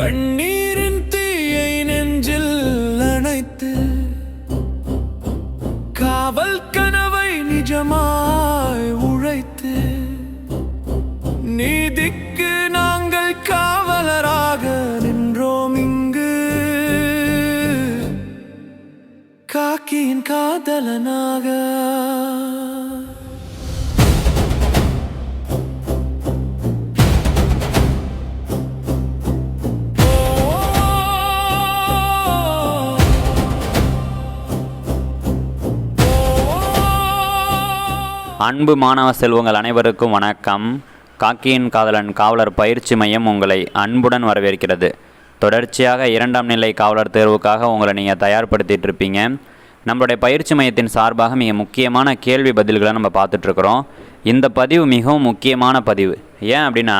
கண்ணீரின் அன்பு மாணவ செல்வங்கள் அனைவருக்கும் வணக்கம். காக்கியின் காதலன் காவலர் பயிற்சி மையம் உங்களை அன்புடன் வரவேற்கிறது. தொடர்ச்சியாக இரண்டாம் நிலை காவலர் தேர்வுக்காக உங்களை நீங்கள் தயார்படுத்திட்டு இருப்பீங்க. நம்மளுடைய பயிற்சி மையத்தின் சார்பாக மிக முக்கியமான கேள்வி பதில்களை நம்ம பார்த்துட்ருக்குறோம் இந்த பதிவு மிகவும் முக்கியமான பதிவு. ஏன் அப்படின்னா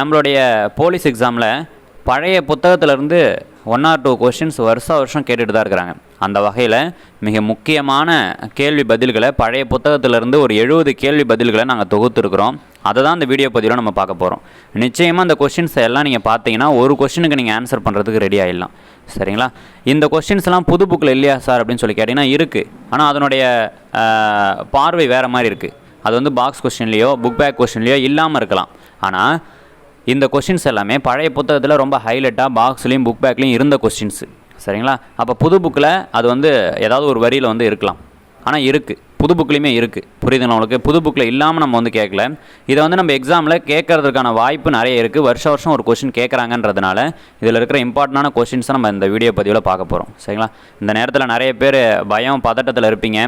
நம்மளுடைய போலீஸ் எக்ஸாமில் பழைய புத்தகத்திலேருந்து ஒன் ஆர் டூ கொஷின்ஸ் வருஷம் வருஷம் கேட்டுகிட்டு தான் இருக்கிறாங்க. அந்த வகையில் மிக முக்கியமான கேள்வி பதில்களை பழைய புத்தகத்திலிருந்து ஒரு எழுபது கேள்வி பதில்களை நாங்கள் தொகுத்துருக்குறோம். அதை தான் இந்த வீடியோ பதிவில் நம்ம பார்க்க போகிறோம் நிச்சயமாக அந்த கொஷின்ஸ் எல்லாம் நீங்கள் பார்த்தீங்கன்னா ஒரு கொஷினுக்கு நீங்கள் ஆன்சர் பண்ணுறதுக்கு ரெடி ஆகிடலாம் சரிங்களா? இந்த கொஷின்ஸ்லாம் புது புக்கில் இல்லையா சார் அப்படின்னு சொல்லி கேட்டிங்கன்னா இருக்குது ஆனால் அதனுடைய பார்வை வேறு மாதிரி இருக்குது அது வந்து பாக்ஸ் கொஷின்லேயோ புக் பேக் கொஷின்லையோ இல்லாமல் இருக்கலாம். ஆனால் இந்த கொஷின்ஸ் எல்லாமே பழைய புத்தகத்தில் ரொம்ப ஹைலைட்டாக பாக்ஸ்லேயும் புக் பேக்லேயும் இருந்த கொஸ்டின்ஸு சரிங்களா? அப்போ புது புக்கில் அது வந்து ஏதாவது ஒரு வரியில் வந்து இருக்கலாம். ஆனால் இருக்குது புது புக்லேயுமே இருக்குது புரியுதுங்களா உங்களுக்கு? புது புக்கில் இல்லாமல் நம்ம வந்து கேட்கல இதை வந்து நம்ம எக்ஸாமில் கேட்கறதுக்கான வாய்ப்பு நிறைய இருக்குது வருஷம் வருஷம் ஒரு கொஷின் கேட்குறாங்கன்றதுனால இதில் இருக்கிற இம்பார்ட்டண்டான கொஷின்ஸை நம்ம இந்த வீடியோ பதிவில் பார்க்க போகிறோம் சரிங்களா? இந்த நேரத்தில் நிறைய பேர் பயம் பதட்டத்தில் இருப்பீங்க.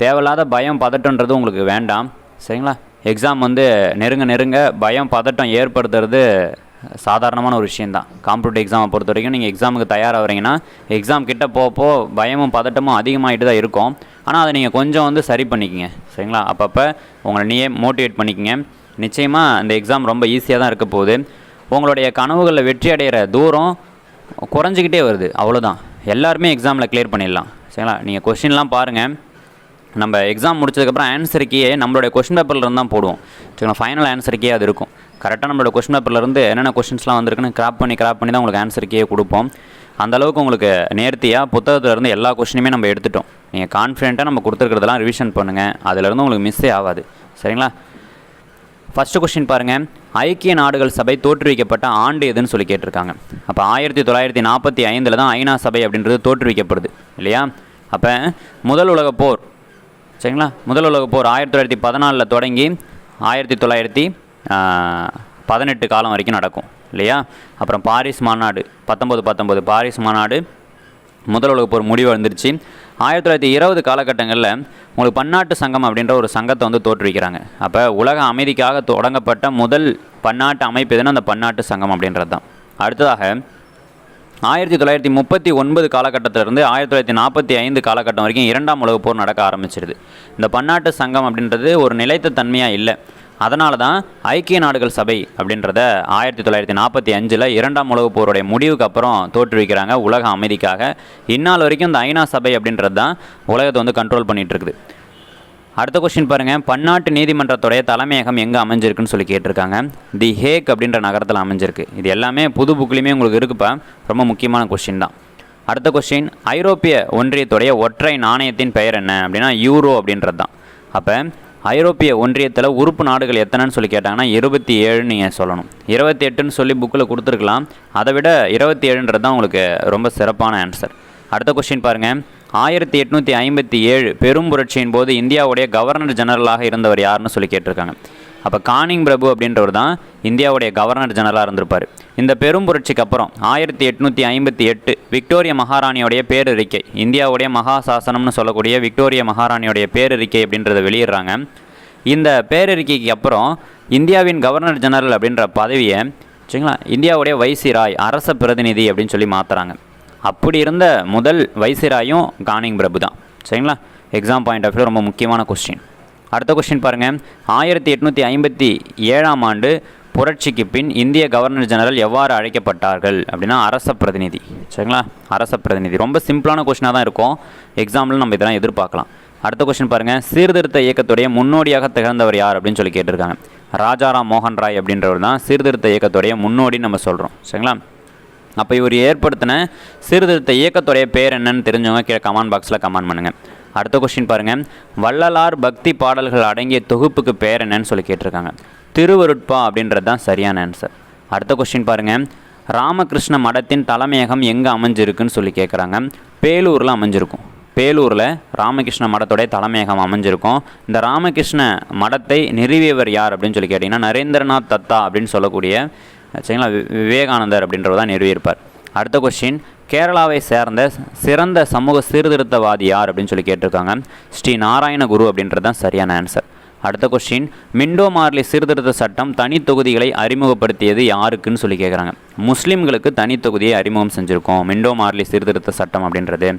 தேவையில்லாத பயம் பதட்டன்றது உங்களுக்கு வேண்டாம். சரிங்களா? எக்ஸாம் வந்து நெருங்க நெருங்க பயம் பதட்டம் ஏற்படுத்துறது சாதாரணமான ஒரு விஷயந்தான் காம்படிட்டிவ் எக்ஸாமை பொறுத்த வரைக்கும் நீங்கள் எக்ஸாமுக்கு தயாராகிறீங்கன்னா எக்ஸாம் கிட்ட போகப்போ பயமும் பதட்டமும் அதிகமாகிட்டு தான் இருக்கும். ஆனால் அதை நீங்கள் கொஞ்சம் வந்து சரி பண்ணிக்கங்க. சரிங்களா? அப்பப்போ உங்களை நீயே மோட்டிவேட் பண்ணிக்கங்க. நிச்சயமாக அந்த எக்ஸாம் ரொம்ப ஈஸியாக தான் இருக்க போகுது. உங்களுடைய கனவுகளில் வெற்றி அடைகிற தூரம் குறைஞ்சிக்கிட்டே வருது. அவ்வளோதான் எல்லாருமே எக்ஸாமில் கிளியர் பண்ணிடலாம். சரிங்களா? நீங்கள் கொஷின்லாம் பாருங்கள் நம்ம எக்ஸாம் முடிச்சதுக்கப்புறம் ஆன்சருக்கே நம்மளுடைய கொஷின் பேப்பரில் இருந்தால் போடுவோம். சரிங்களா? ஃபைனல் ஆன்சருக்கே அது இருக்கும். கரெக்டாக நம்மளோட கொஷின் பேப்பர்லேருந்து என்னென்ன கொஷின்ஸ்லாம் வந்திருக்குன்னு கிராப் பண்ணி கிராப் பண்ணி தான் உங்களுக்கு ஆன்சர் கொடுப்போம். அந்தளவுக்கு உங்களுக்கு நேர்த்தியாக புத்தகத்துலேருந்து எல்லா கொஷினுமே நம்ம எடுத்துட்டோம். நீங்கள் கான்ஃபிடென்ட்டாக நம்ம கொடுத்துருக்கிறதெல்லாம் ரிவிஷன் பண்ணுங்கள் அதிலேருந்து உங்களுக்கு மிஸ்ஸே ஆகாது. சரிங்களா? ஃபஸ்ட்டு கொஸ்டின் பாருங்கள் ஐக்கிய நாடுகள் சபை தோற்றுவிக்கப்பட்ட ஆண்டு எதுன்னு சொல்லி கேட்டிருக்காங்க. அப்போ ஆயிரத்தி தொள்ளாயிரத்தி நாற்பத்தி ஐந்தில் தான் ஐநா சபை அப்படின்றது தோற்றுவிக்கப்படுது. இல்லையா? அப்போ முதல் உலகப் போர். சரிங்களா? முதல் உலகப் போர் ஆயிரத்தி தொள்ளாயிரத்தி பதினாலில் தொடங்கி ஆயிரத்தி தொள்ளாயிரத்தி பதினெட்டு காலம் வரைக்கும் நடக்கும் இல்லையா? அப்புறம் பாரிஸ் மாநாடு பத்தொம்பது பத்தொம்பது பாரிஸ் மாநாடு முதல் உலக போர் முடிவு வந்துருச்சு. ஆயிரத்தி தொள்ளாயிரத்தி இருபது காலகட்டங்களில் உங்களுக்கு பன்னாட்டு சங்கம் அப்படின்ற ஒரு சங்கத்தை வந்து தோற்றுவிக்கிறாங்க. அப்போ உலக அமைதிக்காக தொடங்கப்பட்ட முதல் பன்னாட்டு அமைப்பு எதுனா அந்த பன்னாட்டு சங்கம் அப்படின்றது தான். அடுத்ததாக ஆயிரத்தி தொள்ளாயிரத்தி முப்பத்தி ஒன்பது காலகட்டத்திலிருந்து ஆயிரத்தி தொள்ளாயிரத்தி நாற்பத்தி ஐந்து காலகட்டம் வரைக்கும் இரண்டாம் உலகப் போர் நடக்க ஆரம்பிச்சிருது. இந்த பன்னாட்டு சங்கம் அப்படின்றது ஒரு நிலைத்த தன்மையாக இல்லை. அதனால தான் ஐக்கிய நாடுகள் சபை அப்படின்றத ஆயிரத்தி தொள்ளாயிரத்தி நாற்பத்தி அஞ்சில் இரண்டாம் உலகப் போருடைய முடிவுக்கு அப்புறம் தோற்றுவிக்கிறாங்க உலக அமைதிக்காக. இந்நாள் வரைக்கும் இந்த ஐநா சபை அப்படின்றது தான் உலகத்தை வந்து கண்ட்ரோல் பண்ணிட்டு இருக்குது அடுத்த கொஸ்டின் பாருங்கள் பன்னாட்டு நீதிமன்றத்துடைய தலைமையகம் எங்கே அமைஞ்சிருக்குன்னு சொல்லி கேட்டிருக்காங்க. தி ஹேக் அப்படின்ற நகரத்தில் அமைஞ்சிருக்கு. இது எல்லாமே புது புக்லேயுமே உங்களுக்கு இருக்குப்பா. ரொம்ப முக்கியமான கொஸ்டின் தான். அடுத்த கொஸ்டின் ஐரோப்பிய ஒன்றியத்துடைய ஒற்றை நாணயத்தின் பெயர் என்ன அப்படின்னா யூரோ அப்படின்றது தான். அப்போ ஐரோப்பிய ஒன்றியத்தில் உறுப்பு நாடுகள் எத்தனைன்னு சொல்லி கேட்டாங்கன்னா இருபத்தி ஏழுன்னு நீங்கள் சொல்லணும். இருபத்தி எட்டுன்னு சொல்லி புக்கில் கொடுத்துருக்கலாம். அதை விட இருபத்தி ஏழுன்றது தான் உங்களுக்கு ரொம்ப சிறப்பான ஆன்சர் அடுத்த கொஸ்டின் பாருங்கள் ஆயிரத்தி எட்நூற்றி ஐம்பத்தி ஏழு பெரும் புரட்சியின் போது இந்தியாவுடைய கவர்னர் ஜெனரலாக இருந்தவர் யாருன்னு சொல்லி கேட்டிருக்காங்க. அப்போ கானிங் பிரபு அப்படின்றவர் தான் இந்தியாவுடைய கவர்னர் ஜெனரலாக இருந்திருப்பார். இந்த பெரும் புரட்சிக்கு அப்புறம் ஆயிரத்தி எட்நூற்றி ஐம்பத்தி எட்டு விக்டோரிய மகாராணியோடைய பேரறிக்கை இந்தியாவுடைய மகா சாசனம்னு சொல்லக்கூடிய விக்டோரிய மகாராணியோடைய பேரறிக்கை அப்படின்றத வெளியிடுறாங்க. இந்த பேரறிக்கைக்கு அப்புறம் இந்தியாவின் கவர்னர் ஜெனரல் அப்படின்ற பதவியை சரிங்களா இந்தியாவுடைய வைசிராய் அரச பிரதிநிதி அப்படின்னு சொல்லி மாற்றுறாங்க அப்படி இருந்த முதல் வைசிராயும் கானிங் பிரபு தான். சரிங்களா? எக்ஸாம் பாயிண்ட் ஆஃப் வியூ ரொம்ப முக்கியமான கொஸ்டின் அடுத்த கொஸ்டின் பாருங்கள் ஆயிரத்தி எட்நூற்றி ஐம்பத்தி ஏழாம் ஆண்டு புரட்சிக்கு பின் இந்திய கவர்னர் ஜெனரல் எவ்வாறு அழைக்கப்பட்டார்கள்? அப்படின்னா அரச பிரதிநிதி. சரிங்களா? அரச பிரதிநிதி. ரொம்ப சிம்பிளான கொஸ்டினாக தான் இருக்கும். எக்ஸாம்பிள் நம்ம இதெல்லாம் எதிர்பார்க்கலாம். அடுத்த கொஸ்டின் பாருங்கள் சீர்திருத்த இயக்கத்துடைய முன்னோடியாக திகழ்ந்தவர் யார் அப்படின்னு சொல்லி கேட்டிருக்காங்க. ராஜாராம் மோகன் ராய் அப்படின்றவர் தான் சீர்திருத்த இயக்கத்துடைய முன்னோடின்னு நம்ம சொல்கிறோம் சரிங்களா? அப்போ இவர் ஏற்படுத்தின சீர்திருத்த இயக்கத்துடைய பேர் என்னன்னு தெரிஞ்சவங்க கீழே கமெண்ட் பாக்ஸில் கமெண்ட் பண்ணுங்கள் அடுத்த கொஸ்டின் பாருங்கள் வள்ளலார் பக்தி பாடல்கள் அடங்கிய தொகுப்புக்கு பேர் என்னன்னு சொல்லி கேட்டிருக்காங்க. திருவருட்பா அப்படின்றது தான் சரியான ஆன்சர் அடுத்த கொஸ்டின் பாருங்கள் ராமகிருஷ்ண மடத்தின் தலைமையகம் எங்கே அமைஞ்சிருக்குன்னு சொல்லி கேட்குறாங்க பேலூரில் அமைஞ்சிருக்கும். பேலூரில் ராமகிருஷ்ண மடத்துடைய தலைமையகம் அமைஞ்சிருக்கும். இந்த ராமகிருஷ்ண மடத்தை நிறுவியவர் யார் அப்படின்னு சொல்லி கேட்டிங்கன்னா நரேந்திரநாத் தத்தா அப்படின்னு சொல்லக்கூடிய சரிங்களா வி- விவேகானந்தர் அப்படின்றவர் தான் நிறுவியிருப்பார். அடுத்த கொஸ்டின் கேரளாவை சேர்ந்த சிறந்த சமூக சீர்திருத்தவாதி யார் அப்படின்னு சொல்லி கேட்டிருக்காங்க. ஸ்ரீ நாராயண குரு அப்படின்றது தான் சரியான ஆன்சர் அடுத்த கொஸ்டின் மிண்டோ மார்லி சீர்திருத்த சட்டம் தனி தொகுதிகளை அறிமுகப்படுத்தியது யாருக்குன்னு சொல்லி கேட்குறாங்க முஸ்லீம்களுக்கு தனி தொகுதியை அறிமுகம் செஞ்சுருக்கோம். மிண்டோ மார்லி சீர்திருத்த சட்டம் அப்படின்றது.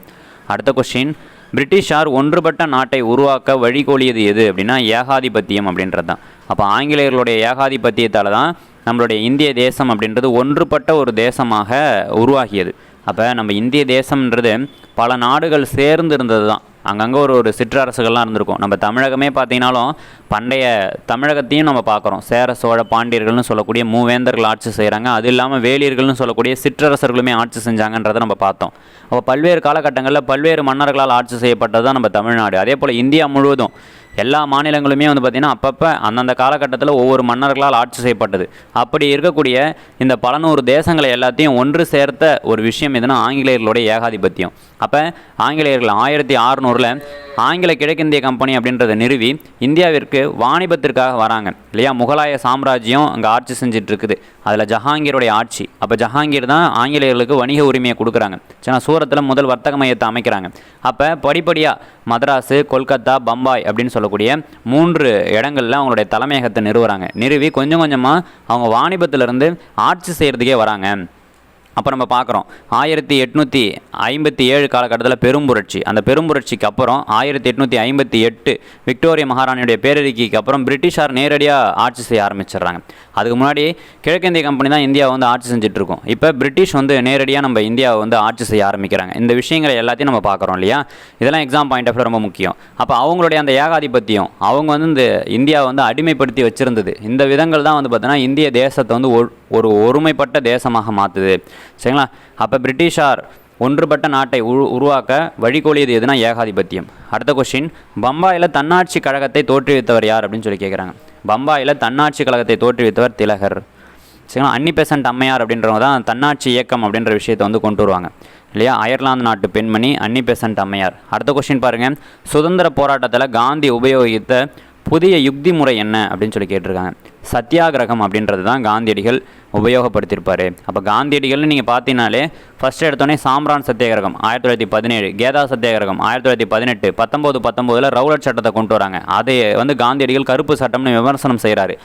அடுத்த கொஸ்டின் பிரிட்டிஷார் ஒன்றுபட்ட நாட்டை உருவாக்க வழிகோலியது எது அப்படின்னா ஏகாதிபத்தியம் அப்படின்றது தான். அப்போ ஆங்கிலேயர்களுடைய ஏகாதிபத்தியத்தால் தான் நம்மளுடைய இந்திய தேசம் அப்படின்றது ஒன்றுபட்ட ஒரு தேசமாக உருவாகியது. அப்போ நம்ம இந்திய தேசம்ன்றது பல நாடுகள் சேர்ந்து இருந்தது தான் அங்கங்கே ஒரு ஒரு சிற்றரசுகள்லாம் இருந்திருக்கும். நம்ம தமிழகமே பார்த்தீங்கன்னாலும் பண்டைய தமிழகத்தையும் நம்ம பார்க்குறோம் சேர சோழ பாண்டியர்கள்னு சொல்லக்கூடிய மூவேந்தர்கள் ஆட்சி செய்கிறாங்க அது இல்லாமல் வேலியர்கள்னு சொல்லக்கூடிய சிற்றரசர்களுமே ஆட்சி செஞ்சாங்கன்றதை நம்ம பார்த்தோம். அப்போ பல்வேறு காலகட்டங்களில் பல்வேறு மன்னர்களால் ஆட்சி செய்யப்பட்டது தான் நம்ம தமிழ்நாடு. அதே போல் இந்தியா முழுவதும் எல்லா மாநிலங்களுமே வந்து பார்த்திங்கன்னா அப்பப்போ அந்தந்த காலகட்டத்தில் ஒவ்வொரு மன்னர்களால் ஆட்சி செய்யப்பட்டது. அப்படி இருக்கக்கூடிய இந்த பலநூறு தேசங்களை எல்லாத்தையும் ஒன்று சேர்த்த ஒரு விஷயம் எதுனா ஆங்கிலேயர்களுடைய ஏகாதிபத்தியம். அப்போ ஆங்கிலேயர்கள் ஆயிரத்தி அறநூறில் ஆங்கில கிழக்கிந்திய கம்பெனி அப்படின்றத நிறுவி இந்தியாவிற்கு வாணிபத்திற்காக வராங்க. இல்லையா? முகலாய சாம்ராஜ்யம் அங்கே ஆட்சி செஞ்சுட்டு அதில் ஜஹாங்கீருடைய ஆட்சி. அப்போ ஜஹாங்கீர் தான் ஆங்கிலேயர்களுக்கு வணிக உரிமையை கொடுக்குறாங்க. ஏன்னா சூரத்தில் முதல் வர்த்தக மையத்தை அமைக்கிறாங்க. அப்போ படிப்படியாக மதராஸு கொல்கத்தா பம்பாய் அப்படின்னு சொல்லி சொல்லக்கூடிய மூன்று இடங்களில் அவங்களுடைய தலைமையகத்தை நிறுவுறாங்க. நிறுவி கொஞ்சம் கொஞ்சமாக அவங்க வாணிபத்திலிருந்து ஆட்சி செய்கிறதுக்கே வராங்க. அப்போ நம்ம பார்க்குறோம். ஆயிரத்தி எட்நூற்றி ஐம்பத்தி ஏழு காலகட்டத்தில் பெரும்புரட்சி. அந்த பெரும்புரட்சிக்கு அப்புறம் ஆயிரத்தி எட்நூற்றி ஐம்பத்தி எட்டு விக்டோரியா மகாராணியுடைய பேரறிக்கைக்கு அப்புறம் பிரிட்டிஷார் நேரடியாக ஆட்சி செய்ய ஆரம்பிச்சிடுறாங்க. அதுக்கு முன்னாடி கிழக்கிந்திய கம்பெனி தான் இந்தியாவை வந்து ஆட்சி செஞ்சிட்ருக்கோம் இப்போ பிரிட்டிஷ் வந்து நேரடியாக நம்ம இந்தியாவை வந்து ஆட்சி செய்ய ஆரம்பிக்கிறாங்க. இந்த விஷயங்களை எல்லாத்தையும் நம்ம பார்க்குறோம் இல்லையா? இதெல்லாம் எக்ஸாம் பாயிண்ட் ஆஃப் ரொம்ப முக்கியம். அப்போ அவங்களுடைய அந்த ஏகாதிபத்தியம் அவங்க வந்து இந்த இந்தியாவை வந்து அடிமைப்படுத்தி வச்சுருந்தது. இந்த விதங்கள் தான் வந்து பார்த்தீங்கன்னா இந்திய தேசத்தை வந்து ஒரு- ஒருமைப்பட்ட தேசமாக மாற்றுது சரிங்களா? அப்போ பிரிட்டிஷார் ஒன்றுபட்ட நாட்டை உரு உருவாக்க வழிகோலியது எதுனா ஏகாதிபத்தியம். அடுத்த கொஸ்டின் பம்பாயில் தன்னாட்சி கழகத்தை தோற்றுவித்தவர் யார் அப்படின்னு சொல்லி கேட்குறாங்க பம்பாயில் தன்னாட்சி கழகத்தை தோற்றுவித்தவர் திலகர். சரிங்களா? அன்னி பெசன்ட் அம்மையார் அப்படின்றவங்க தான் தன்னாட்சி இயக்கம் அப்படின்ற விஷயத்தை வந்து கொண்டு வருவாங்க. இல்லையா? அயர்லாந்து நாட்டு பெண்மணி அன்னி பெசன்ட் அம்மையார். அடுத்த கொஸ்டின் பாருங்கள் சுதந்திர போராட்டத்தில் காந்தி உபயோகித்த புதிய யுக்தி முறை என்ன அப்படின்னு சொல்லி கேட்டிருக்காங்க. சத்தியாகிரகம் அப்படின்றது தான் காந்தியடிகள் உபயோகப்படுத்தியிருப்பார். அப்போ காந்தியடிகள்னு நீங்கள் பார்த்தீங்கனாலே ஃபஸ்ட்டு எடுத்தோடனே சாம்ரான் சத்தியாகிரகம் ஆயிரத்தி தொள்ளாயிரத்தி பதினேழு கேதா சத்தியாகிரகம் ஆயிரத்தி தொள்ளாயிரத்தி பதினெட்டு பத்தொம்போது பத்தொம்போதில் ரவுலட் சட்டத்தை கொண்டு வராங்க. அதை வந்து காந்தியடிகள் கருப்பு சட்டம்னு விமர்சனம் செய்கிறாரு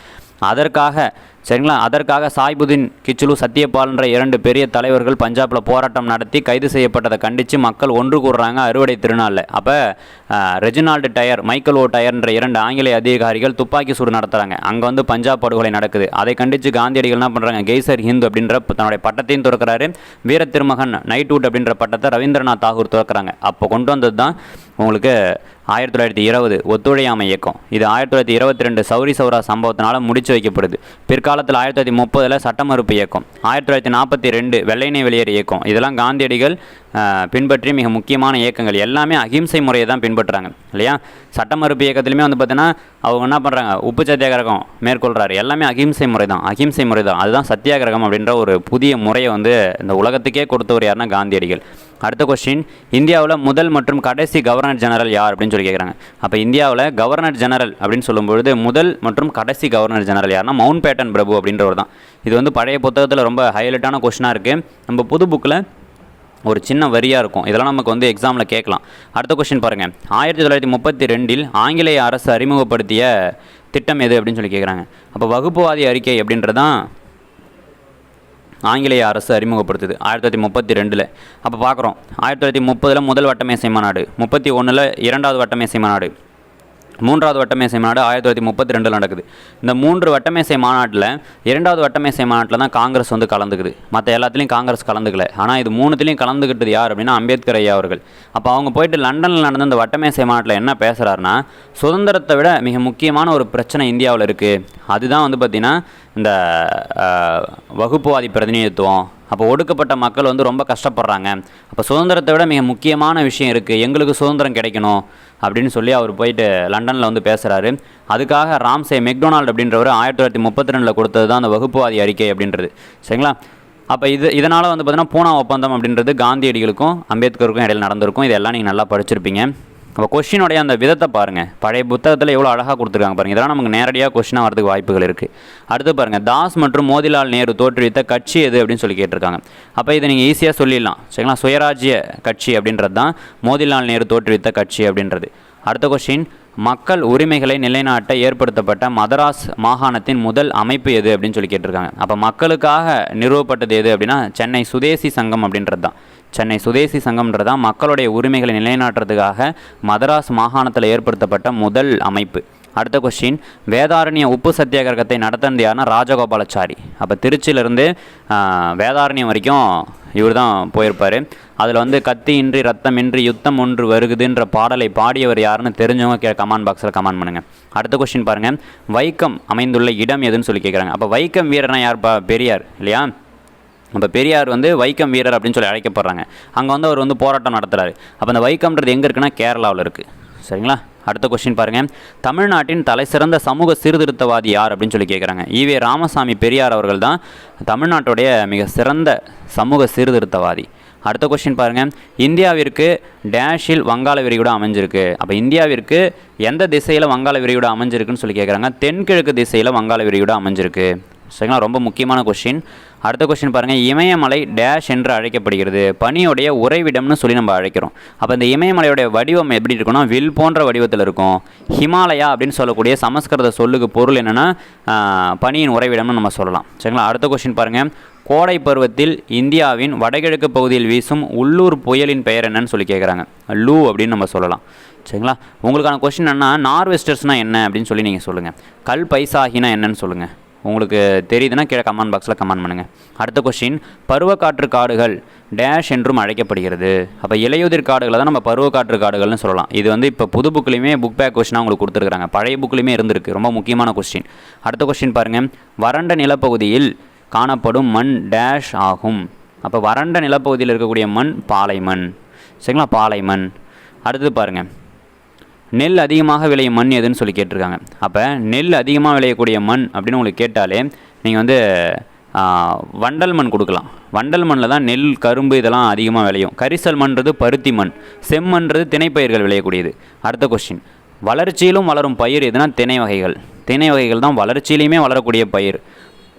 அதற்காக சரிங்களா? அதற்காக சாய்புதீன் கிச்சுலு சத்யபால்ன்ற இரண்டு பெரிய தலைவர்கள் பஞ்சாபில் போராட்டம் நடத்தி கைது செய்யப்பட்டதை கண்டித்து மக்கள் ஒன்று கூடுறாங்க அறுவடை திருநாளில். அப்போ ரெஜினால்டு டயர் மைக்கேல் ஓ டயர்ன்ற இரண்டு ஆங்கிலேய அதிகாரிகள் துப்பாக்கி சூடு நடத்துகிறாங்க அங்கே வந்து பஞ்சாப் படுகொலை நடக்குது. அதை கண்டித்து காந்தியடிகள் என்ன பண்ணுறாங்க கெய்சர் ஹிந்து அப்படின்ற தன்னுடைய பட்டத்தையும் திறக்கிறாரு. வீர திருமகன் நைட்வுட் அப்படின்ற பட்டத்தை ரவீந்திரநாத் தாகூர் திறக்கிறாங்க. அப்போ கொண்டு வந்தது தான் உங்களுக்கு ஆயிரத்தி தொள்ளாயிரத்தி இருபது ஒத்துழையாமை இயக்கம். இது ஆயிரத்தி தொள்ளாயிரத்தி இருபத்தி ரெண்டு சௌரி சௌரா சம்பவத்தினால முடிச்சு வைக்கப்படுது. பிற்காலத்தில் ஆயிரத்தி தொள்ளாயிரத்தி முப்பதில் சட்ட மறுப்பு இயக்கம். ஆயிரத்தி தொள்ளாயிரத்தி நாற்பத்தி ரெண்டு வெள்ளையினை வெளியேறு இயக்கம். இதெல்லாம் காந்தியடிகள் பின்பற்றிய மிக முக்கியமான இயக்கங்கள். எல்லாமே அகிம்சை முறையை தான் பின்பற்றுறாங்க இல்லையா? சட்ட மறுப்பு இயக்கத்துலையுமே வந்து பார்த்தீங்கன்னா அவங்க என்ன பண்ணுறாங்க உப்பு சத்தியாகிரகம் மேற்கொள்கிறாரு எல்லாமே அகிம்சை முறை தான் அகிம்சை முறை தான். அதுதான் சத்தியாகிரகம் அப்படின்ற ஒரு புதிய முறையை வந்து இந்த உலகத்துக்கே கொடுத்தவர் யாருன்னா காந்தியடிகள். அடுத்த கொஸ்டின் இந்தியாவில் முதல் மற்றும் கடைசி கவர்னர் ஜெனரல் யார் அப்படின்னு சொல்லி கேட்குறாங்க அப்போ இந்தியாவில் கவர்னர் ஜெனரல் அப்படின்னு சொல்லும்பொழுது முதல் மற்றும் கடைசி கவர்னர் ஜெனரல் யார்னா மவுண்ட் பேட்டன் பிரபு அப்படின்றவர் தான். இது வந்து பழைய புத்தகத்தில் ரொம்ப ஹைலைட்டான கொஸ்டினாக இருக்குது நம்ம புது புக்கில் ஒரு சின்ன வரியாக இருக்கும். இதெல்லாம் நமக்கு வந்து எக்ஸாமில் கேட்கலாம். அடுத்த கொஸ்டின் பாருங்கள் ஆயிரத்தி தொள்ளாயிரத்தி முப்பத்தி ரெண்டில் ஆங்கிலேய அரசு அறிமுகப்படுத்திய திட்டம் எது அப்படின்னு சொல்லி கேட்குறாங்க அப்போ வகுப்புவாதி அறிக்கை அப்படின்றது தான் ஆங்கிலேய அரசு அறிமுகப்படுத்துது ஆயிரத்தி தொள்ளாயிரத்தி முப்பத்தி ரெண்டில். அப்போ பார்க்குறோம் ஆயிரத்தி தொள்ளாயிரத்தி முப்பதில் முதல் வட்டமேசை மாநாடு முப்பத்தி ஒன்றில் இரண்டாவது வட்டமேசை மாநாடு மூன்றாவது வட்டமேசை மாநாடு ஆயிரத்தி தொள்ளாயிரத்தி முப்பத்தி ரெண்டில் நடக்குது. இந்த மூன்று வட்டமேசை மாநாட்டில் இரண்டாவது வட்டமேசை மாநாட்டில் தான் காங்கிரஸ் வந்து கலந்துக்குது. மற்ற எல்லாத்துலேயும் காங்கிரஸ் கலந்துக்கல. ஆனால் இது மூணுத்துலேயும் கலந்துக்கிட்டது யார் அப்படின்னா அம்பேத்கர் ஐயா அவர்கள். அப்போ அவங்க போயிட்டு லண்டனில் நடந்த இந்த வட்டமேசை மாநாட்டில் என்ன பேசுகிறாருன்னா சுதந்திரத்தை விட மிக முக்கியமான ஒரு பிரச்சனை இந்தியாவில் இருக்குது அதுதான் வந்து பார்த்திங்கன்னா இந்த வகுப்புவாதி பிரதிநிதித்துவம் அப்போ ஒடுக்கப்பட்ட மக்கள் வந்து ரொம்ப கஷ்டப்படுறாங்க. அப்போ சுதந்திரத்தை விட மிக முக்கியமான விஷயம் இருக்குது எங்களுக்கு சுதந்திரம் கிடைக்கணும் அப்படின்னு சொல்லி அவர் போயிட்டு லண்டனில் வந்து பேசுகிறாரு அதுக்காக ராம்சே மெக்டொனால்டு அப்படின்றவர் ஆயிரத்தி தொள்ளாயிரத்தி முப்பத்தி ரெண்டில் கொடுத்தது தான் அந்த வகுப்புவாதி அறிக்கை அப்படின்றது. சரிங்களா? அப்போ இது இதனால் வந்து பார்த்திங்கன்னா பூனா ஒப்பந்தம் அப்படின்றது காந்தியடிகளுக்கும் அம்பேத்கருக்கும் இடையில் நடந்திருக்கும். இதெல்லாம் நீங்கள் நல்லா படிச்சிருப்பீங்க. அப்போ கொஷினுடைய அந்த விதத்தை பாருங்கள் பழைய புத்தகத்தில் எவ்வளோ அழகாக கொடுத்துருக்காங்க பாருங்கள் இதெல்லாம் நமக்கு நேரடியாக கொஷினாக வரதுக்கு வாய்ப்புகள் இருக்குது அடுத்து பாருங்கள் தாஸ் மற்றும் மோதிலால் நேரு தோற்றுவித்த கட்சி எது அப்படின்னு சொல்லி கேட்டிருக்காங்க. அப்போ இதை நீங்கள் ஈஸியாக சொல்லிடலாம். சரிங்களா? சுயராஜ்ய கட்சி அப்படின்றது தான் மோதிலால் நேரு தோற்றுவித்த கட்சி அப்படின்றது. அடுத்த கொஷின் மக்கள் உரிமைகளை நிலைநாட்ட ஏற்படுத்தப்பட்ட மதராஸ் மாகாணத்தின் முதல் அமைப்பு எது அப்படின்னு சொல்லி கேட்டிருக்காங்க. அப்போ மக்களுக்காக நிறுவப்பட்டது எது அப்படின்னா சென்னை சுதேசி சங்கம் அப்படின்றது தான் சென்னை சுதேசி சங்கம்ன்றது தான் மக்களுடைய உரிமைகளை நிலைநாட்டுறதுக்காக மதராஸ் மாகாணத்தில் ஏற்படுத்தப்பட்ட முதல் அமைப்பு. அடுத்த கொஸ்டின் வேதாரண்ய உப்பு சத்தியாகிரகத்தை நடத்தினது யாருன்னா ராஜகோபாலாச்சாரி. அப்போ திருச்சியிலேருந்து வேதாரண்யம் வரைக்கும் இவர் தான் போயிருப்பார். அதில் வந்து கத்தி இன்றி ரத்தமின்றி யுத்தம் ஒன்று வருகுதுன்ற பாடலை பாடியவர் யாருன்னு தெரிஞ்சவங்க கே கமெண்ட் பாக்ஸில் கமெண்ட் பண்ணுங்கள் அடுத்த கொஸ்டின் பாருங்கள் வைக்கம் அமைந்துள்ள இடம் எதுன்னு சொல்லி கேட்குறாங்க அப்போ வைக்கம் வீரனா யார்ப்பா பெரியார் இல்லையா? அப்போ பெரியார் வந்து வைக்கம் வீரர் அப்படின்னு சொல்லி அழைக்கப்படுறாங்க. அங்கே வந்து அவர் வந்து போராட்டம் நடத்துகிறாரு அப்போ அந்த வைக்கம்ன்றது எங்கே இருக்குன்னா கேரளாவில் இருக்குது சரிங்களா? அடுத்த கொஸ்டின் பாருங்கள் தமிழ்நாட்டின் தலை சிறந்த சமூக சீர்திருத்தவாதி யார் அப்படின்னு சொல்லி கேட்குறாங்க ஈவே ராமசாமி பெரியார் அவர்கள் தான் தமிழ்நாட்டுடைய மிக சிறந்த சமூக சீர்திருத்தவாதி. அடுத்த கொஸ்டின் பாருங்கள் இந்தியாவிற்கு டேஷில் வங்காள விரிகுடா அமைஞ்சிருக்கு. அப்போ இந்தியாவிற்கு எந்த திசையில் வங்காள விரிகுடா அமைஞ்சிருக்குன்னு சொல்லி கேட்குறாங்க தென்கிழக்கு திசையில் வங்காள விரிகுடா அமைஞ்சிருக்கு. சரிங்களா? ரொம்ப முக்கியமான கொஸ்டின் அடுத்த கொஸ்டின் பாருங்கள் இமயமலை டேஷ் என்று அழைக்கப்படுகிறது. பனியுடைய உறைவிடம்னு சொல்லி நம்ம அழைக்கிறோம். அப்போ இந்த இமயமலையுடைய வடிவம் எப்படி இருக்குன்னா வில் போன்ற வடிவத்தில் இருக்கும். ஹிமாலயா அப்படின்னு சொல்லக்கூடிய சமஸ்கிருத சொல்லுக்கு பொருள் என்னென்னா பனியின் உறைவிடம்னு நம்ம சொல்லலாம். சரிங்களா? அடுத்த கொஸ்டின் பாருங்கள் கோடை பருவத்தில் இந்தியாவின் வடகிழக்கு பகுதியில் வீசும் உள்ளூர் புயலின் பெயர் என்னன்னு சொல்லி கேட்குறாங்க லூ அப்படின்னு நம்ம சொல்லலாம். சரிங்களா? உங்களுக்கான கொஸ்டின் என்ன நார்வெஸ்டர்ஸ்னால் என்ன அப்படின்னு சொல்லி நீங்கள் சொல்லுங்கள் கல் பைசாகினா என்னன்னு சொல்லுங்கள் உங்களுக்கு தெரியுதுன்னா கீழே கமெண்ட் பாக்ஸில் கமெண்ட் பண்ணுங்கள் அடுத்த கொஸ்டின் பருவக்காற்று காடுகள் டேஷ் என்றும் அழைக்கப்படுகிறது. அப்போ இலையுதிர் காடுகளை தான் நம்ம பருவக்காற்று காடுகள்னு சொல்லலாம். இது வந்து இப்போ புது புக்லேயுமே புக் பேக் கொஸ்டினாக உங்களுக்கு கொடுத்துருக்காங்க பழைய புக்லேயுமே இருந்திருக்கு. ரொம்ப முக்கியமான கொஸ்டின் அடுத்த கொஸ்டின் பாருங்கள் வறண்ட நிலப்பகுதியில் காணப்படும் மண் டேஷ் ஆகும். அப்போ வறண்ட நிலப்பகுதியில் இருக்கக்கூடிய மண் பாலை மண் சரிங்களா? பாலை மண் அடுத்தது பாருங்கள் நெல் அதிகமாக விளையும் மண் எதுன்னு சொல்லி கேட்டிருக்காங்க. அப்போ நெல் அதிகமாக விளையக்கூடிய மண் அப்படின்னு உங்களுக்கு கேட்டாலே நீங்கள் வந்து வண்டல் மண் கொடுக்கலாம். வண்டல் மண்ணில் தான் நெல் கரும்பு இதெல்லாம் அதிகமாக விளையும். கரிசல் மண்றது பருத்தி மண். செம்மன்றது திணைப்பயிர்கள் விளையக்கூடியது. அடுத்த கொஸ்டின் வளர்ச்சியிலும் வளரும் பயிர் எதுனா திணை வகைகள். திணை வகைகள் தான் வளர்ச்சியிலையுமே வளரக்கூடிய பயிர்.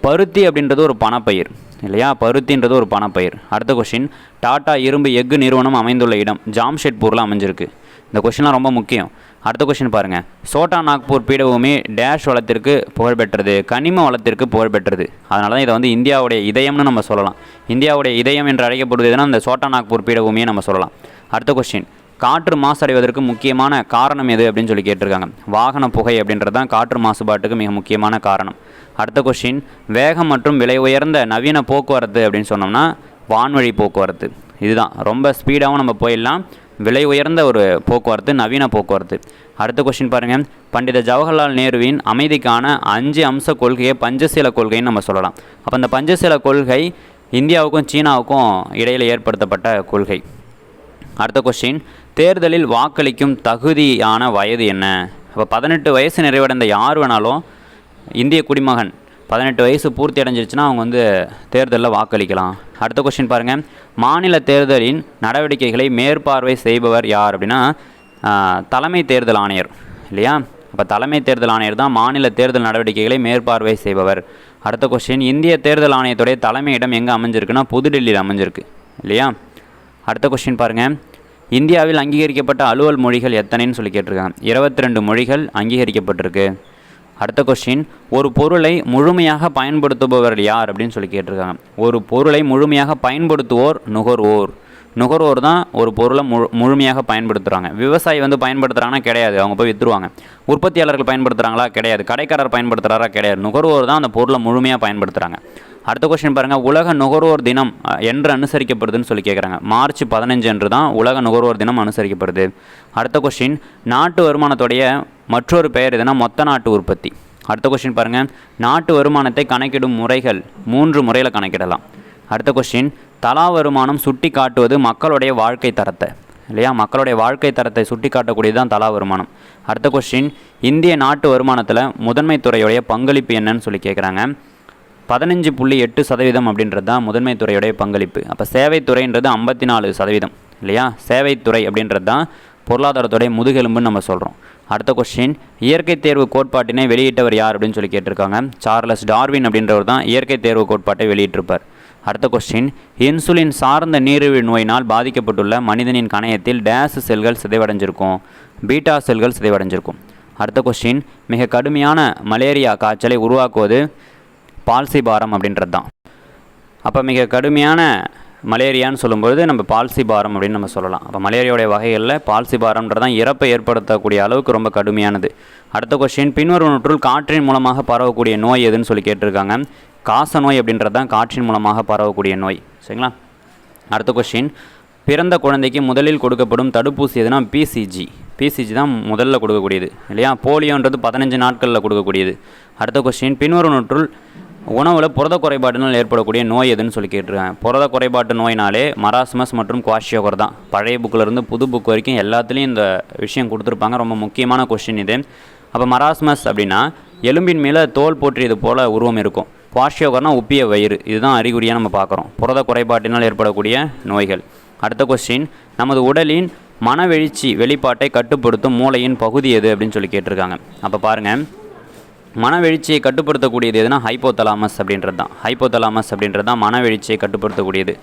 பருத்தி அப்படின்றது ஒரு பணப்பயிர் இல்லையா? பருத்தின்றது ஒரு பணப்பயிர். அடுத்த கொஷின் டாடா இரும்பு எஃகு நிறுவனம் அமைந்துள்ள இடம் ஜாம்ஷெட்பூரில் அமைஞ்சிருக்கு. இந்த கொஷின்லாம் ரொம்ப முக்கியம். அடுத்த கொஷின் பாருங்கள் சோட்டா நாக்பூர் பீடபூமி டேஷ் வளத்திற்கு புகழ்பெற்றது கனிம வளத்திற்கு புகழ்பெற்றது அதனால தான் இதை வந்து இந்தியாவுடைய இதயம்னு நம்ம சொல்லலாம். இந்தியாவுடைய இதயம் என்று அழைக்கப்படுவது எதுனா இந்த சோட்டா நாக்பூர் பீடபூமியை நம்ம சொல்லலாம். அடுத்த கொஸ்டின் காற்று மாசடைவதற்கு முக்கியமான காரணம் எது அப்படின்னு சொல்லி கேட்டிருக்காங்க. வாகன புகை அப்படின்றது தான் காற்று மாசுபாட்டுக்கு மிக முக்கியமான காரணம். அடுத்த கொஸ்டின் வேகம் மற்றும் விலை உயர்ந்த நவீன போக்குவரத்து அப்படின்னு சொன்னோம்னா வான்வழி போக்குவரத்து. இதுதான். ரொம்ப ஸ்பீடாகவும் நம்ம போயிடலாம். விலை உயர்ந்த ஒரு போக்குவரத்து நவீன போக்குவரத்து. அடுத்த கொஸ்டின் பாருங்கள் பண்டித ஜவஹர்லால் நேருவின் அமைதிக்கான அஞ்சு அம்ச கொள்கையை பஞ்சசீல கொள்கைன்னு நம்ம சொல்லலாம். அப்போ இந்த பஞ்சசீல கொள்கை இந்தியாவுக்கும் சீனாவுக்கும் இடையில் ஏற்படுத்தப்பட்ட கொள்கை. அடுத்த கொஸ்டின் தேர்தலில் வாக்களிக்கும் தகுதியான வயது என்ன? அப்போ பதினெட்டு வயசு நிறைவடைந்த யார் வேணாலும் இந்திய குடிமகன் பதினெட்டு வயசு பூர்த்தி அடைஞ்சிருச்சுன்னா அவங்க வந்து தேர்தலில் வாக்களிக்கலாம். அடுத்த கொஸ்டின் பாருங்கள் மாநில தேர்தலின் நடவடிக்கைகளை மேற்பார்வை செய்பவர் யார் அப்படின்னா தலைமை தேர்தல் ஆணையர் இல்லையா? அப்போ தலைமை தேர்தல் ஆணையர் தான் மாநில தேர்தல் நடவடிக்கைகளை மேற்பார்வை செய்பவர். அடுத்த கொஸ்டின் இந்திய தேர்தல் ஆணையத்துடைய தலைமையிடம் எங்கே அமைஞ்சிருக்குன்னா புதுடெல்லியில் அமைஞ்சிருக்கு இல்லையா? அடுத்த கொஸ்டின் பாருங்கள் இந்தியாவில் அங்கீகரிக்கப்பட்ட அலுவல் மொழிகள் எத்தனைன்னு சொல்லி கேட்டிருக்காங்க. இருபத்தி ரெண்டு மொழிகள் அங்கீகரிக்கப்பட்டிருக்கு. அடுத்த கொஸ்டின் ஒரு பொருளை முழுமையாக பயன்படுத்துபவர் யார் அப்படின்னு சொல்லி கேட்டிருக்காங்க. ஒரு பொருளை முழுமையாக பயன்படுத்துவோர் நுகர்வோர். நுகர்வோர் தான் ஒரு பொருளை முழு முழுமையாக பயன்படுத்துகிறாங்க விவசாயி வந்து பயன்படுத்துகிறாங்கன்னா கிடையாது. அவங்க போய் விற்றுருவாங்க உற்பத்தியாளர்கள் பயன்படுத்துகிறாங்களா கிடையாது. கடைக்காரர் பயன்படுத்துகிறாரா கிடையாது. நுகர்வோர் தான் அந்த பொருளை முழுமையாக பயன்படுத்துகிறாங்க அடுத்த கொஸ்டின் பாருங்கள் உலக நுகர்வோர் தினம் என்று அனுசரிக்கப்படுதுன்னு சொல்லி கேட்குறாங்க மார்ச் பதினஞ்சு அன்று தான் உலக நுகர்வோர் தினம் அனுசரிக்கப்படுது. அடுத்த கொஸ்டின் நாட்டு வருமானத்துடைய மற்றொரு பெயர் எதுனா மொத்த நாட்டு உற்பத்தி. அடுத்த கொஸ்டின் பாருங்கள் நாட்டு வருமானத்தை கணக்கிடும் முறைகள் மூன்று முறையில் கணக்கிடலாம். அடுத்த கொஸ்டின் தலா வருமானம் சுட்டி காட்டுவது மக்களுடைய வாழ்க்கை தரத்தை. இல்லையா? மக்களுடைய வாழ்க்கை தரத்தை சுட்டி காட்டக்கூடியது தான் தலா வருமானம். அடுத்த கொஸ்டின் இந்திய நாட்டு வருமானத்தில் முதன்மை துறையுடைய பங்களிப்பு என்னன்னு சொல்லி கேட்குறாங்க பதினஞ்சு புள்ளி எட்டு சதவீதம் அப்படின்றது தான் முதன்மை துறையுடைய பங்களிப்பு. அப்போ சேவைத்துறைன்றது ஐம்பத்தி நாலு சதவீதம் இல்லையா? சேவைத்துறை அப்படின்றது தான் பொருளாதாரத்துடைய முதுகெலும்புன்னு நம்ம சொல்கிறோம் அடுத்த கொஸ்டின் இயற்கை தேர்வு கோட்பாட்டினை வெளியிட்டவர் யார் அப்படின்னு சொல்லி கேட்டிருக்காங்க. சார்லஸ் டார்வின் அப்படின்றவர் தான் இயற்கை தேர்வு கோட்பாட்டை வெளியிட்டிருப்பார். அடுத்த கொஸ்டின் இன்சுலின் சார்ந்த நீரிழிவு நோயினால் பாதிக்கப்பட்டுள்ள மனிதனின் கணையத்தில் டேஸ் செல்கள் சிதைவடைஞ்சிருக்கும். பீட்டா செல்கள் சிதைவடைஞ்சிருக்கும். அடுத்த கொஸ்டின் மிக கடுமையான மலேரியா காய்ச்சலை உருவாக்குவது பால்சிபாரம் அப்படின்றது தான் அப்போ மிக கடுமையான மலேரியான்னு சொல்லும்போது நம்ம பால்சி பாரம் அப்படின்னு நம்ம சொல்லலாம். அப்போ மலேரியாவுடைய வகைகளில் பால்சிபாரம்ன்றது தான் இறப்பை ஏற்படுத்தக்கூடிய அளவுக்கு ரொம்ப கடுமையானது. அடுத்த கொஸ்டின் பின்வருவனற்றுள் காற்றின் மூலமாக பரவக்கூடிய நோய் எதுன்னு சொல்லி கேட்டிருக்காங்க. காச நோய் அப்படின்றது தான் காற்றின் மூலமாக பரவக்கூடிய நோய். சரிங்களா? அடுத்த கொஸ்டின் பிறந்த குழந்தைக்கு முதலில் கொடுக்கப்படும் தடுப்பூசி எதுனா பிசிஜி பிசிஜி தான் முதல்ல கொடுக்கக்கூடியது இல்லையா? போலியோன்றது பதினஞ்சு நாட்களில் கொடுக்கக்கூடியது. அடுத்த கொஸ்டின் பின்வருவனற்றுள் உணவில் புரத குறைபாட்டினால் ஏற்படக்கூடிய நோய் எதுன்னு சொல்லி கேட்டிருக்காங்க. புரத குறைபாட்டு நோயினாலே மராஸ்மஸ் மற்றும் குவாஷியோகர் தான். பழைய புக்கிலிருந்து புது புக் வரைக்கும் எல்லாத்துலேயும் இந்த விஷயம் கொடுத்துருப்பாங்க. ரொம்ப முக்கியமான கொஸ்டின் இது. அப்போ மராஸ்மஸ் அப்படின்னா எலும்பின் மேலே தோல் போற்றியது போல் உருவம் இருக்கும். குவாஷியோகர்னா உப்பிய வயிறு. இதுதான் அறிகுறியாக நம்ம பார்க்குறோம். புரத குறைபாட்டினால் ஏற்படக்கூடிய நோய்கள். அடுத்த கொஸ்டின் நமது உடலின் மனவெழுச்சி வெளிப்பாட்டை கட்டுப்படுத்தும் மூளையின் பகுதி எது அப்படின்னு சொல்லி கேட்டிருக்காங்க. அப்போ பாருங்கள் மனவெழுச்சியை கட்டுப்படுத்தக்கூடியது எதுனா ஹைப்போதலாமஸ் அப்படின்றது தான் ஹைப்போதலாமஸ் அப்படின்றது தான் மனவெழுச்சியை கட்டுப்படுத்தக்கூடியது.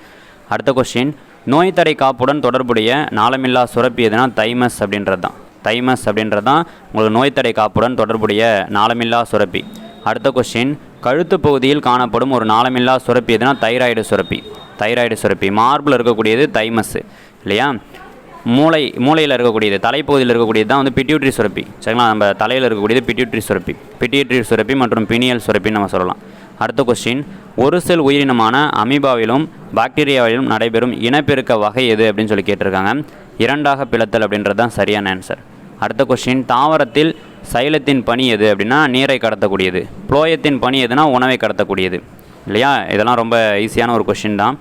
அடுத்த கொஸ்டின் நோய் தடை காப்புடன் தொடர்புடைய நாளமில்லா சுரப்பி எதுனா தைமஸ் அப்படின்றது தான் தைமஸ் அப்படின்றது தான் உங்களுக்கு நோய் தடை காப்புடன் தொடர்புடைய நாளமில்லா சுரப்பி. அடுத்த கொஸ்டின் கழுத்து பகுதியில் காணப்படும் ஒரு நாளமில்லா சுரப்பி எதுனா தைராய்டு சுரப்பி. தைராய்டு சுரப்பி. மார்பில் இருக்கக்கூடியது தைமஸ் இல்லையா? மூளை மூளையில் இருக்கக்கூடியது தலைப்பகுதியில் இருக்கக்கூடியது தான் வந்து பிட்யூட்ரி சுரப்பி. சரிங்களா? நம்ம தலையில் இருக்கக்கூடியது பிட்யூட்ரி சுரப்பி. பிட்யூட்ரி சுரப்பி மற்றும் பினியல் சுரப்பின்னு நம்ம சொல்லலாம். அடுத்த கொஸ்டின் ஒரு செல் உயிரினமான அமீபாவிலும் பாக்டீரியாவிலும் நடைபெறும் இனப்பெருக்க வகை எது அப்படின்னு சொல்லி கேட்டிருக்காங்க. இரண்டாக பிளத்தல் அப்படின்றது தான் சரியான ஆன்சர் அடுத்த கொஸ்டின் தாவரத்தில் சைலத்தின் பணி எது அப்படின்னா நீரை கடத்தக்கூடியது. புளோயத்தின் பணி எதுனா உணவை கடத்தக்கூடியது. இல்லையா? இதெல்லாம் ரொம்ப ஈஸியான ஒரு கொஷின் தான்.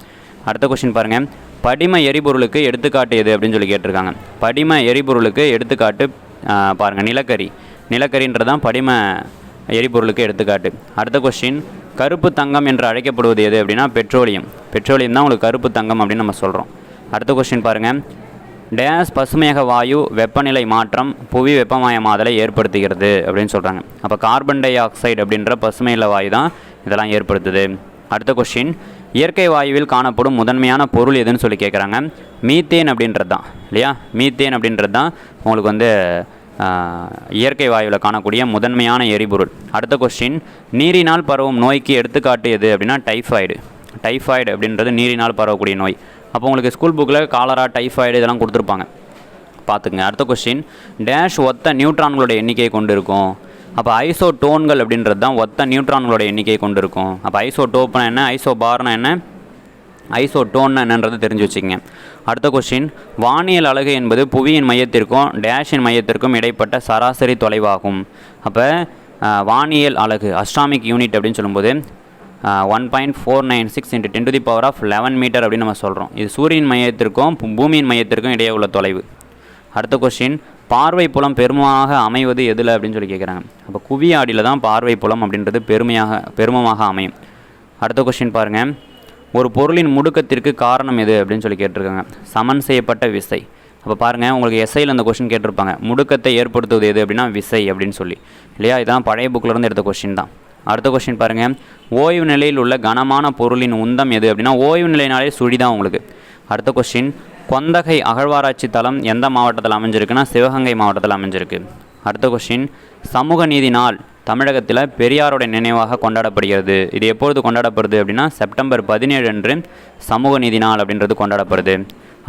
அடுத்த கொஷின் பாருங்கள் படிம எரிபொருளுக்கு எடுத்துக்காட்டு எது அப்படின்னு சொல்லி கேட்டிருக்காங்க. படிம எரிபொருளுக்கு எடுத்துக்காட்டு பாருங்கள் நிலக்கரி. நிலக்கரின்றது தான் படிம எரிபொருளுக்கு எடுத்துக்காட்டு. அடுத்த கொஸ்டின் கருப்பு தங்கம் என்று அழைக்கப்படுவது எது அப்படின்னா பெட்ரோலியம். பெட்ரோலியம் தான் உங்களுக்கு கருப்பு தங்கம் அப்படின்னு நம்ம சொல்கிறோம் அடுத்த கொஸ்டின் பாருங்கள் டேஸ் பசுமையக வாயு வெப்பநிலை மாற்றம் புவி வெப்பமயமாதலை ஏற்படுத்துகிறது அப்படின்னு சொல்கிறாங்க அப்போ கார்பன் டை ஆக்சைடு அப்படின்ற பசுமையில வாயு தான் இதெல்லாம் ஏற்படுத்துது. அடுத்த கொஸ்டின் இயற்கை வாயுவில் காணப்படும் முதன்மையான பொருள் எதுன்னு சொல்லி கேட்குறாங்க மீத்தேன் அப்படின்றது தான் இல்லையா? மீத்தேன் அப்படின்றது தான் உங்களுக்கு வந்து இயற்கை வாயுவில் காணக்கூடிய முதன்மையான எரிபொருள். அடுத்த கொஸ்டின் நீரினால் பரவும் நோய்க்கு எடுத்துக்காட்டு எது அப்படின்னா டைஃபாய்டு டைஃபாய்டு அப்படின்றது நீரினால் பரவக்கூடிய நோய். அப்போ உங்களுக்கு ஸ்கூல் புக்கில் காலரா டைஃபாய்டு இதெல்லாம் கொடுத்துருப்பாங்க. பார்த்துக்குங்க. அடுத்த கொஸ்டின் டேஷ் ஒத்த நியூட்ரான்களோட எண்ணிக்கையை கொண்டு இருக்கும் அப்போ ஐசோ டோன்கள் அப்படின்றது தான் ஒத்த நியூட்ரான்களோட எண்ணிக்கையை கொண்டு இருக்கும் அப்போ ஐசோடோப்னா என்ன? ஐசோ பார்னா என்ன? ஐசோ டோன்னா என்னன்றது தெரிஞ்சு வச்சுக்கங்க. அடுத்த கொஸ்டின் வானியல் அலகு என்பது புவியின் மையத்திற்கும் டேஷின் மையத்திற்கும் இடைப்பட்ட சராசரி தொலைவாகும். அப்போ வானியல் அலகு அஸ்ட்ராமிக் யூனிட் அப்படின்னு சொல்லும்போது one point four nine six into ten to the power of eleven metre அப்படின்னு நம்ம சொல்கிறோம் இது சூரியன் மையத்திற்கும் பூமியின் மையத்திற்கும் இடையே உள்ள தொலைவு. அடுத்த கொஸ்டின் பார்வை புலம் பெருமமாக அமைவது எதில் அப்படின்னு சொல்லி கேட்குறாங்க அப்போ குவியாடியில் தான் பார்வை புலம் அப்படின்றது பெருமையாக பெருமமாக அமையும். அடுத்த கொஸ்டின் பாருங்கள் ஒரு பொருளின் முடுக்கத்திற்கு காரணம் எது அப்படின்னு சொல்லி கேட்டிருக்காங்க. சமன் செய்யப்பட்ட விசை. அப்போ பாருங்கள் உங்களுக்கு எஸ்ஐயில் அந்த கொஷின் கேட்டிருப்பாங்க. முடுக்கத்தை ஏற்படுத்துவது எது அப்படின்னா விசை அப்படின்னு சொல்லி. இல்லையா? இதுதான் பழைய புக்கிலிருந்து எடுத்த கொஷின் தான். அடுத்த கொஷின் பாருங்கள் ஓய்வு நிலையில் உள்ள கனமான பொருளின் உந்தம் எது அப்படின்னா ஓய்வு நிலைனாலே சுழி தான் உங்களுக்கு. அடுத்த கொஸ்டின் கொந்தகை அகழ்வாராய்ச்சி தளம் எந்த மாவட்டத்தில் அமைஞ்சிருக்குன்னா சிவகங்கை மாவட்டத்தில் அமைஞ்சிருக்கு. அடுத்த கொஸ்டின் சமூக நீதி நாள் தமிழகத்தில் பெரியாரோட நினைவாக கொண்டாடப்படுகிறது. இது எப்பொழுது கொண்டாடப்படுது அப்படின்னா செப்டம்பர் பதினேழு அன்று சமூக நீதி நாள் அப்படின்றது கொண்டாடப்படுது.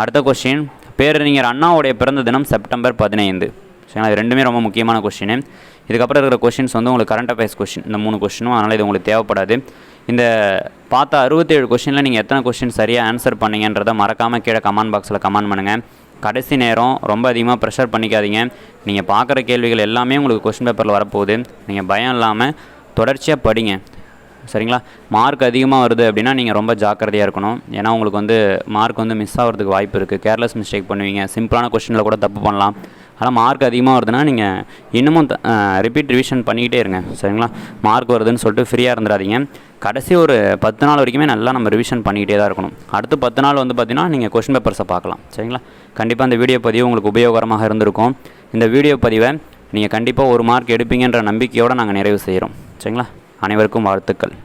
அடுத்த கொஸ்டின் பேரறிஞர் அண்ணாவுடைய பிறந்த தினம் செப்டம்பர் பதினைந்து. சரிங்களா? இது ரெண்டுமே ரொம்ப முக்கியமான கொஸ்டின் இதுக்கப்புறம் இருக்கிற கொஷின்ஸ் வந்து உங்களுக்கு கரண்ட் அஃபேர்ஸ் கொஸ்டின் இந்த மூணு கொஸ்டினும் அதனால் இது உங்களுக்கு தேவைப்படாது. இந்த பார்த்த அறுபத்தேழு கொஷினில் நீங்கள் எத்தனை கொஷின் சரியாக ஆன்சர் பண்ணீங்கன்றதை மறக்காமல் கீழே கமெண்ட் பாக்ஸில் கமெண்ட் பண்ணுங்கள் கடைசி நேரம் ரொம்ப அதிகமாக ப்ரெஷர் பண்ணிக்காதீங்க. நீங்கள் பார்க்குற கேள்விகள் எல்லாமே உங்களுக்கு கொஸ்டின் பேப்பரில் வரப்போகுது. நீங்கள் பயம் இல்லாமல் தொடர்ச்சியாக படிங்க. சரிங்களா? மார்க் அதிகமாக வருது அப்படின்னா நீங்கள் ரொம்ப ஜாக்கிரதையாக இருக்கணும். ஏன்னா உங்களுக்கு வந்து மார்க் வந்து மிஸ் ஆகிறதுக்கு வாய்ப்பு இருக்குது கேர்லெஸ் மிஸ்டேக் பண்ணுவீங்க. சிம்பிளான கொஷினில் கூட தப்பு பண்ணலாம். ஆனால் மார்க் அதிகமாக வருதுன்னா நீங்கள் இன்னமும் ரிப்பீட் ரிவிஷன் பண்ணிக்கிட்டே இருங்க. சரிங்களா? மார்க் வருதுன்னு சொல்லிட்டு ஃப்ரீயாக இருந்துடாதீங்க. கடைசி ஒரு பத்து நாள் வரைக்குமே நல்லா நம்ம ரிவிஷன் பண்ணிக்கிட்டே தான் இருக்கணும். அடுத்து பத்து நாள் வந்து பார்த்தீங்கன்னா நீங்கள் கொஷின் பேப்பர்ஸை பார்க்கலாம். சரிங்களா? கண்டிப்பாக இந்த வீடியோ பதிவு உங்களுக்கு உபயோகரமாக இருந்திருக்கும். இந்த வீடியோ பதிவை நீங்கள் கண்டிப்பாக ஒரு மார்க் எடுப்பீங்கன்ற நம்பிக்கையோடு நாங்கள் நிறைவு செய்கிறோம். சரிங்களா? அனைவருக்கும் வாழ்த்துக்கள்.